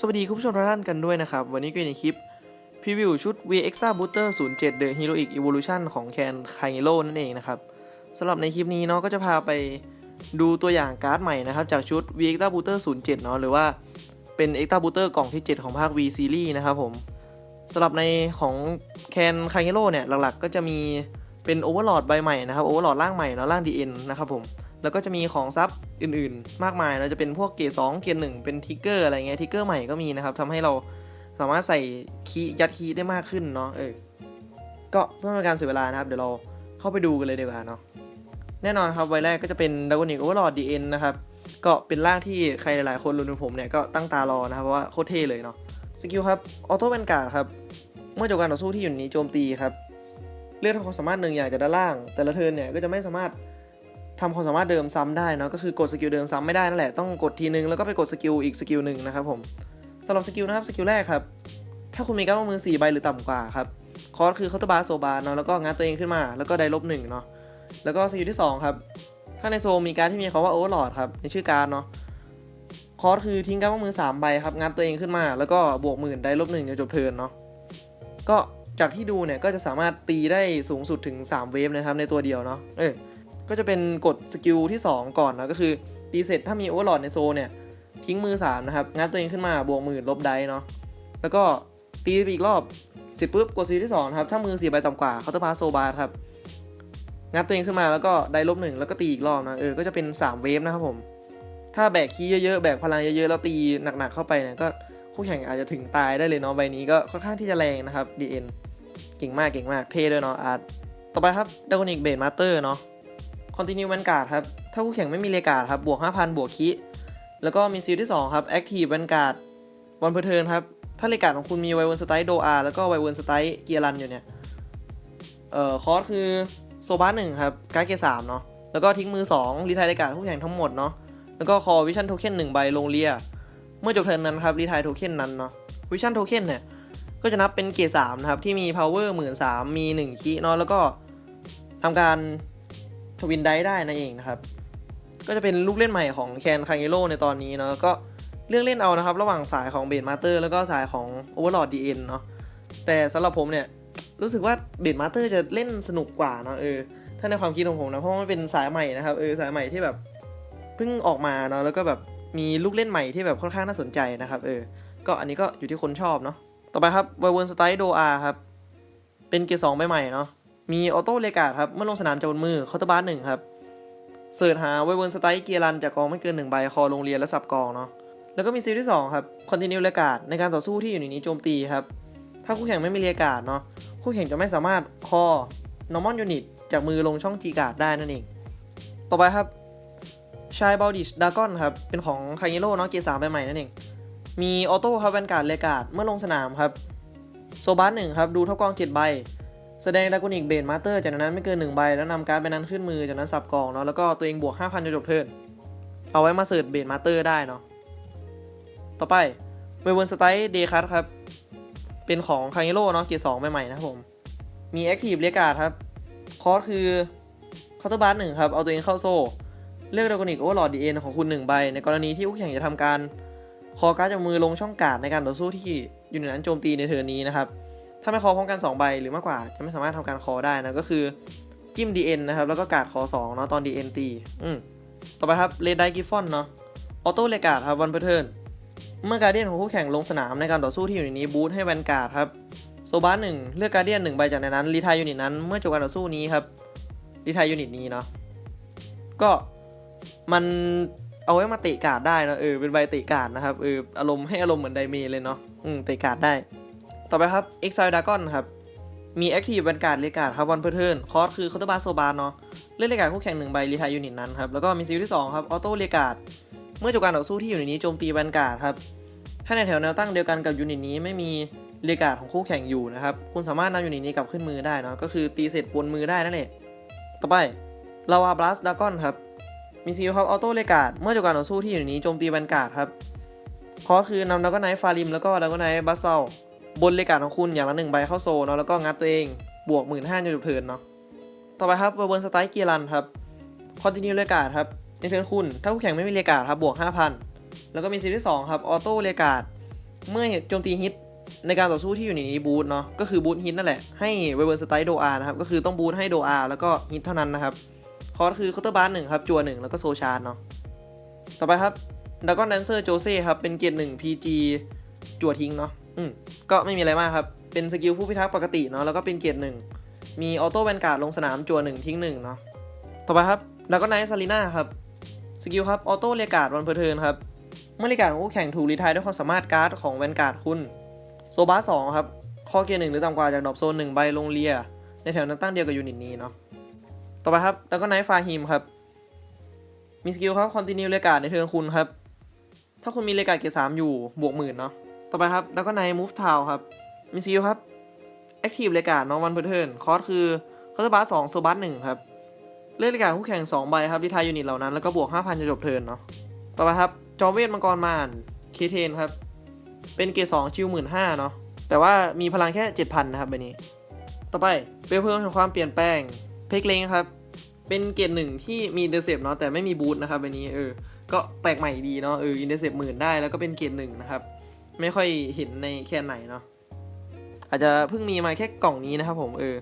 สวัสดีคุณผู้ชมทุกท่านกันด้วยนะครับ วันนี้ก็ในคลิปพรีวิวชุด V Extra Booster 07 The Heroic Evolution ของแคนคายโ o นั่นเองนะครับสำหรับในคลิปนี้เนาะก็จะพาไปดูตัวอย่างการ์ดใหม่นะครับจากชุด V Extra Booster 07 เนาะหรือว่าเป็น Extra Booster กล่องที่ 7 ของภาค V Series นะครับผมสำหรับในของแคนคายโ o เนี่ยหลักๆ ก็จะมีเป็น Overlord ใบใหม่นะครับ Overlord ร่างใหม่เนาะร่าง DN นะครับผม แล้วก็จะมีของซับอื่นๆ มากมายนะจะเป็นพวกเกรดสองเกรดหนึ่งเป็นทิกเกอร์อะไรเงี้ยทิกเกอร์ใหม่ก็มีนะครับทำให้เราสามารถใส่คีย์ยัดคีย์ได้มากขึ้นเนาะเออก็เพื่อเป็นการเสียเวลานะครับเดี๋ยวเราเข้าไปดูกันเลยดีกว่าเนาะแน่นอนครับไวแรกก็จะเป็นด r a ก o n i c Overlord DN นะครับ ก็เป็นร่างที่ใครหลายๆคนรวมถึงผมเนี่ย ก็ตั้งตารอนะครับ เพราะว่าโคตรเท่เลยเนาะสกิลครับออโต้แวนการ์ดครับ เมื่อจบการต่อสู้ที่อยู่นนี้โจมตีครับ เลือกทำความสามารถหนึ่งอย่างจากด้านล่าง แต่ละเทิร์นเนี่ย ก็จะไม่สามารถ ทำความสามารถเดิมซ้ำได้เนาะก็คือกดสกิลเดิมซ้ำไม่ได้นั่นแหละต้องกดทีนึงแล้วก็ไปกดสกิลอีกสกิลหนึ่งนะครับผมสำหรับสกิลนะครับสกิลแรกครับ ถ้าคุณมีการดมือ4ใบหรือต่ำกว่าครับคอร์สคือเคาน์เตอร์บาร์โซบาร์เนาะแล้วก็งัดตัวเองขึ้นมา แล้วก็ได้ลบหนึ่งเนาะแล้วก็สกิลที่สองครับถ้าในโซมีการที่มีคำว่าโอเวอร์ลอดครับในชื่อการเนาะคอร์สคือทิ้งการดมือ3ใบครับงัดตัวเองขึ้นมา แล้วก็บวกหมื่นได้ลบหนึ่งจะจบเทิร์นเนาะก็จากที่ดูเนี่ยก็จะสามารถตีได้สูงสุดถึง 3 เวฟนะครับในตัวเดียวเนาะเออ ก็จะเป็นกดสกิลที่ 2 ก่อนนะก็คือตีเสร็จถ้ามีโอเวอร์ลอดในโซนเนี่ย ทิ้งมือ 3 นะครับ งัดตัวเองขึ้นมาบวกหมื่นลบได้เนาะแล้วก็ตีไปอีกรอบเสร็จปุ๊บกดสกิลที่2ครับถ้ามือ4ใบต่ำกว่าเขาน์เตอร์พาสโซบาร์ครับงัดตัวเองขึ้นมาแล้วก็ได้ลบหนึ่งแล้วก็ตีอีกรอบนะเออก็จะเป็น 3 เวฟนะครับผม ถ้าแบกคีย์เยอะๆแบกพลังเยอะๆแล้วตีหนักๆเข้าไปเนี่ยก็คู่แข่งอาจจะถึงตายได้เลยเนาะใบนี้ก็ค่อนข้างที่จะแรงนะครับ DN เก่งมากเก่งมากเท่ด้วยเนาะอาร์ตต่อไปครับดากอนิกเบดมาสเตอร์เนาะ คอนติเนียแวนการ์ดครับ ถ้าคู่แข่งไม่มีเลกาดครับ บวก 5,000 บวกคิแล้วก็มีซีลที่ 2 ครับแอคทีฟแวนการ์ดวันเพอร์เทินครับ ถ้าเลกาดของคุณมีไวเวิร์นสไตล์โดอาแล้วก็ไวเวิร์นสไตล์เกียร์รันอยู่เนี่ย เอ่อ คอร์สคือโซบ้าหนึ่งครับ การ์ดเกียร์สามเนาะ แล้วก็ทิ้งมือ2รีไทยเลกาดคู่แข่งทั้งหมดเนาะ แล้วก็คอวิชั่นโทเค็นหนึ่งใบลงเรีย เมื่อจบเทิร์นนั้นครับรีไทยโทเค็นนั้นเนาะวิชั่นโทเค็นเนี่ยก็จะนับเป็นเกียร์สามนะครับที่มี power หมื่นสามมีหนึ่งคีเนาะแล้วก็ทำการ ทวินได้ได้นั่นเองนะครับ ก็จะเป็นลูกเล่นใหม่ของแคนคางเ o ในตอนนี้เนาะก็เลือกเล่นเอานะครับ ระหว่างสายของเบดมาสเตอร์แล้วก็สายของ Overlord DN เอ็นเนาะแต่สำหรับผมเนี่ยรู้สึกว่าเบดมาสเตอร์จะเล่นสนุกกว่าเนาะเออถ้าในความคิดของผมนะเพราะว่ามันเป็นสายใหม่นะครับเออสายใหม่ที่แบบเพิ่งออกมาเนาะแล้วก็แบบมีลูกเล่นใหม่ที่แบบค่อนข้างน่าสนใจนะครับเออก็อันนี้ก็อยู่ที่คนชอบเนาะต่อไปครับไวเวิร์นสไตล์โดอาครับเป็นเกียร์สองใบใหม่เนาะ มีออโต้เลกาครับ เมื่อลงสนามจะบนมือเคาน์เตอร์บาร์หนึ่งครับ เสิร์ชหาไวเวิร์นสไตล์เกียร์รันจากกองไม่เกินหนึ่งใบคอโรงเรียนและสับกองเนาะ แล้วก็มีซีรีส์ที่สองครับคอนติเนียเลกาดในการต่อสู้ที่อยู่ในนี้โจมตีครับ ถ้าคู่แข่งไม่มีเลกาดเนาะ คู่แข่งจะไม่สามารถคอ normal unit จากมือลงช่องจีการ์ดได้นั่นเอง ต่อไปครับชายบอลดิชดากอนครับ เป็นของคางิโร่เนาะเกียร์สามใบใหม่นั่นเอง มีออโต้ครับแวนการ์ดเลกาดเมื่อลงสนามครับ โซบาร์หนึ่งครับ ดูเท่ากองเจ็ดใบ แสดงดากอนิกเบนมาสเตอร์จากนั้นไม่เกิน1ใบแล้วนำการ์ดใบนั้นขึ้นมือจากนั้นสับกองเนาะแล้วก็ตัวเองบวก 5,000จนจบเทิร์นเอาไว้มาเสิร์ชเบนมาสเตอร์ได้เนาะต่อไปเวเวิร์นสไตล์เดคัสครับ เป็นของคางเ r โ o เนาะเกียร์สองใหม่ๆนะผม มีแอคทีฟเรียกาดครับ คอร์สคือเคาน์เตอร์บาร์หนึ่งครับ เอาตัวเองเข้าโซ่ เลือกดากอนิกโอเวอร์ลอดดีเอ็นของคุณ 1 ใบ ในกรณีที่คู่แข่งจะทำการ คอการ์ดจากมือลงช่องกาดในการต่อสู้ที่อยู่ในนั้นโจมตีในเทิร์นนี้นะครับ ถ้าไม่คอพร้อมกัน2ใบหรือมากกว่าจะไม่สามารถทำการคอได้นะก็คือจิ้ม DN นะครับ แล้วก็การ์ดคอ2เนาะตอน DN ตีอืมต่อไปครับเลดไดกิฟฟอนเนาะออโต้เลกาดครับวันเพอร์เทิร์นเมื่อการเดียนของคู่แข่งลงสนามในการต่อสู้ที่อยู่ในนี้บูทให้แวนการ์ดครับโซบาร์หนึ่งเลือกการเดียนหนึ่งใบจากในนั้นรีทายยูนิตนั้นเมื่อจบการต่อสู้นี้ครับรีทายยูนิตนี้เนาะก็มันเอาไว้มาเตะการ์ดได้นะเออเป็นใบเตะการ์ดนะครับเอออารมณ์ให้อารมณ์เหมือนไดเมเลยเนาะอืมเตะการ์ดได้ ต่อไปครับ Exile Dragon ครับ มี Active Vanguard เลกาดครับวันเพอร์เทิร์นคอร์สคือคาน์ตบาร์โซบาร์เนาะเล่นเลกาดคู่แข่งหนึ่งใบรีทายยูนิตนั้นครับ แล้วก็มีซีรีส์ที่2ครับออโต้เลกาดเมื่อจบการต่อสู้ที่อยู่ในนี้โจมตีแวนการ์ดครับ ถ้าในแถวแนวตั้งเดียวกันกับยูนิตนี้ไม่มีเลกาดของคู่แข่งอยู่นะครับ คุณสามารถนำยูนิตนี้กลับขึ้นมือได้เนาะก็คือตีเสร็จบนมือได้นั่นเองต่อไปลาวาบลัสดากอนครับมีซีรีส์ครับออโต้เลกาดเมื่อจบการต่อสู้ที่อยู่ในนี้โจมตีแวนการ์ดครับคอร์สคือนำดากอนไนท์ฟาริมแล้วก็ดากอนไนท์บัสเซล บนเลกาดของคุณอย่างละหนึ่งใบเข้าโซเนาะแล้วก็งัดตัวเองบวกหมื่นห้าจนจบเทิร์นเนาะต่อไปครับเวอร์เบิร์นสไตล์เกียรันครับคอนติเนียเลกาดครับในเทิร์นคุณ ถ้าคู่แข่งไม่มีเลกาดครับบวกห้าพันแล้วก็มีซีรีส์สองครับออโต้เลกาดเมื่อโจมตีฮิตในการต่อสู้ที่อยู่ในนี้บูทเนาะก็คือบูทฮิตนั่นแหละให้เวเวอร์สไตล์โดอานะครับก็คือต้องบูทให้โดอาแล้วก็ฮิตเท่านั้นนะครับคอร์สคือเคาน์เตอร์บาร์หนึ่งครับจัวหนึ่งแล้วก็โซชาร์เนาะต่อไปครับดากอนแดนเซอร์โจเซ่ครับเป็นเกียร์หนึ่งพีจีจัวทิ้งเนาะ อืมก็ไม่มีอะไรมากครับ เป็นสกิลผู้พิทักษ์ปกติเนาะแล้วก็เป็นเกียร์หนึ่งมีออโต้แวนการ์ดลงสนามจัวหนึ่งทิ้งหนึ่งเนาะต่อไปครับดากอนไนท์ซารีนาครับสกิลครับออโต้เรียการ์ดวันเพอร์เทินครับเมื่อเรายการของคู่แข่งถูกรีทายด้วยความสามารถการ์ดของแวนการ์ดคุณโซบาสองครับข้อเกียร์หนึ่งหรือต่ำกว่าจากดอปโซนหนึ่งใบลงเรียในแถวนั้นตั้งเดียวกับยูนิตนี้เนาะต่อไปครับแล้วก็ไนท์ฟาฮิมครับมีสกิลครับคอนติเนียเรียการ์ดในเทิร์นคุณครับถ้าคุณมีเรียการ์ดเกียร์สามอยู่บวกหมื่นเนาะ ต่อไปครับ แล้วก็ไนท์มูฟทาวครับ มีสกิลครับแอคทีฟเรียการ์ดเนาะวันเพอร์เทิร์นคอร์สคือคอร์สบาสสองโซบาสหนึ่งครับ เลือกรายการคู่แข่งสองใบครับรีไทายยูนิตเหล่านั้น แล้วก็บวกห้าพันจะจบเทิร์นเนาะ ต่อไปครับ จอมเวทมังกรมารเคเทนครับ เป็นเกรดสองชิวหมื่นห้าเนาะ แต่ว่ามีพลังแค่เจ็ดพันนะครับใบนี้ ต่อไปเปลเพลิงแห่งความเปลี่ยนแปลง เพกเลงครับ เป็นเกรดหนึ่งที่มีเดเซปเนาะแต่ไม่มีบูทนะครับใบนี้เออ ก็แปลกใหม่ดีเนาะเอออินเดเซปหมื่นได้แล้วก็เป็นเกรดหนึ่งนะครับ ไม่ค่อยเห็นในแคนไหนเนาะอาจจะเพิ่งมีมาแค่กล่องนี้นะครับผมเออ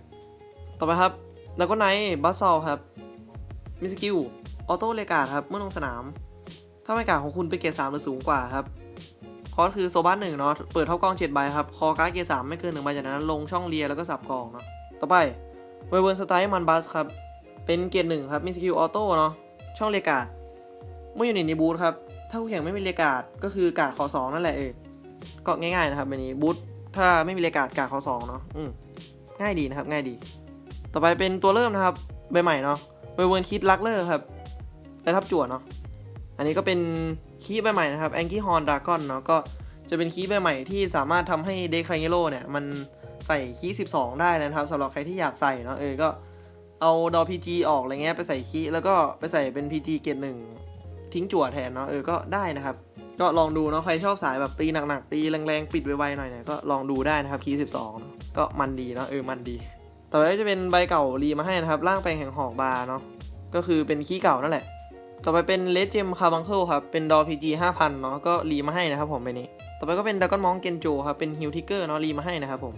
ต่อไปครับแล้วก็ไนท์บัสซอลครับมีสกิลออโต้เลกาดครับ เมื่อลงสนาม ถ้าบรรยากาศของคุณเป็นเกรดสามหรือสูงกว่าครับคอสคือโซบัสหนึ่งเนาะเปิดเท่ากล้องเจ็ดใบครับ คอการ์ดเกรดสามไม่เกินหนึ่งใบจากนั้น ลงช่องเรียแล้วก็สับกองเนาะต่อไปเวเวิร์นสไตล์มันบัสครับ เป็นเกรดหนึ่งครับมีสกิลออโต้เนาะช่องเรียกาดเมื่ออยู่ในบูธครับ ถ้าคู่แข่งไม่มีเรียกาดก็คือการ์ดขอสองนั่นแหละเออ ก็ง่ายๆนะครับแบบนี้บูธถ้าไม่มีเรียกาดกาดขอสองเนาะอืมง่ายดีนะครับ ง่ายดี ต่อไปเป็นตัวเริ่มนะครับใบใหม่เนาะเวเวิร์นคิดลักเลอร์ครับได้ทับจั่วเนาะอันนี้ก็เป็นคีย์ใบใหม่นะครับแองกี้ฮอนดากอนเนาะก็จะเป็นคีย์ใบใหม่ที่สามารถทำให้เดคไคเงโรเนี่ยมันใส่คีย์12 ได้นะครับสำหรับใครที่อยากใส่เนาะเออก็เอาดอพีจีออกอะไรเงี้ยไปใส่คีย์แล้วก็ไปใส่เป็น PG เกตหนึ่ง ทิ้งจั่วแทนเนาะเออก็ได้นะครับ ก็ลองดูเนาะใครชอบสายแบบตีหนักๆตีแรงๆปิดไวๆหน่อยเนี่ยก็ลองดูได้นะครับคีย์12เนอะก็มันดีเนาะเออมันดีต่อไปจะเป็นใบเก่ารีมาให้นะครับร่างแปลงแห่งหอกบาร์เนาะก็คือเป็นคีย์เก่านั่นแหละ ต่อไปเป็นเลเจมคาบังเคิลครับเป็นดอพีจีห้าพันเนาะก็รีมาให้นะครับผมไปนี้ ต่อไปก็เป็นดากอนมองเกนโจครับเป็นฮิลทิกเกอร์เนาะรีมาให้นะครับผม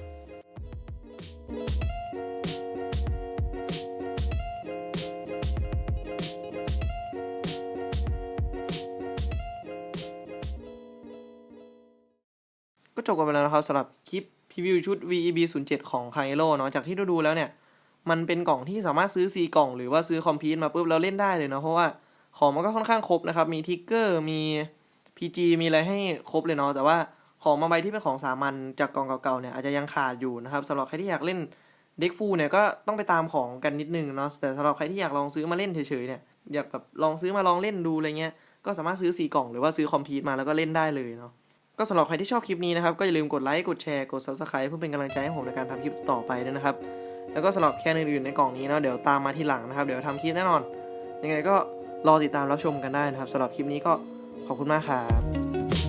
ก็จบกันไปแล้วนะครับสำหรับคลิปพรีวิวชุด VEB 0 7ของ k a i r o เนาะจากที่เราดูแล้วเนี่ย มันเป็นกล่องที่สามารถซื้อ 4 กล่อง หรือว่าซื้อคอมพิวต์มาปุ๊บแล้วเล่นได้เลยเนาะเพราะว่าของมันก็ค่อนข้างครบนะครับ มีทิกเกอร์มี PG มีอะไรให้ครบเลยเนาะแต่ว่าของมาใบที่เป็นของสามัญจากกล่องเก่าๆเนี่ยอาจจะยังขาดอยู่นะครับสำหรับใครที่อยากเล่นเด็กฟูลเนี่ยก็ต้องไปตามของกันนิดนึงเนาะแต่สำหรับใครที่อยากลองซื้อมาเล่นเฉยๆเนี่ยอยากแบบลองซื้อมาลองเล่นดูอะไรเงี้ยก็สามารถซื้อ 4 กล่องหรือว่าซื้อคอมพิวต์มาแล้วก็เล่นได้เลยเนาะ ก็สำหรับใครที่ชอบคลิปนี้นะครับ ก็อย่าลืมกดไลค์ กดแชร์ กด subscribe เพื่อเป็นกำลังใจให้ผมในการทำคลิปต่อไปด้วยนะครับ แล้วก็สำหรับแค่อื่นๆในกล่องนี้เนาะเดี๋ยวตามมาทีหลังนะครับ เดี๋ยวทำคลิปแน่นอน ยังไงก็รอติดตามรับชมกันได้นะครับสำหรับคลิปนี้ก็ขอบคุณมากครับ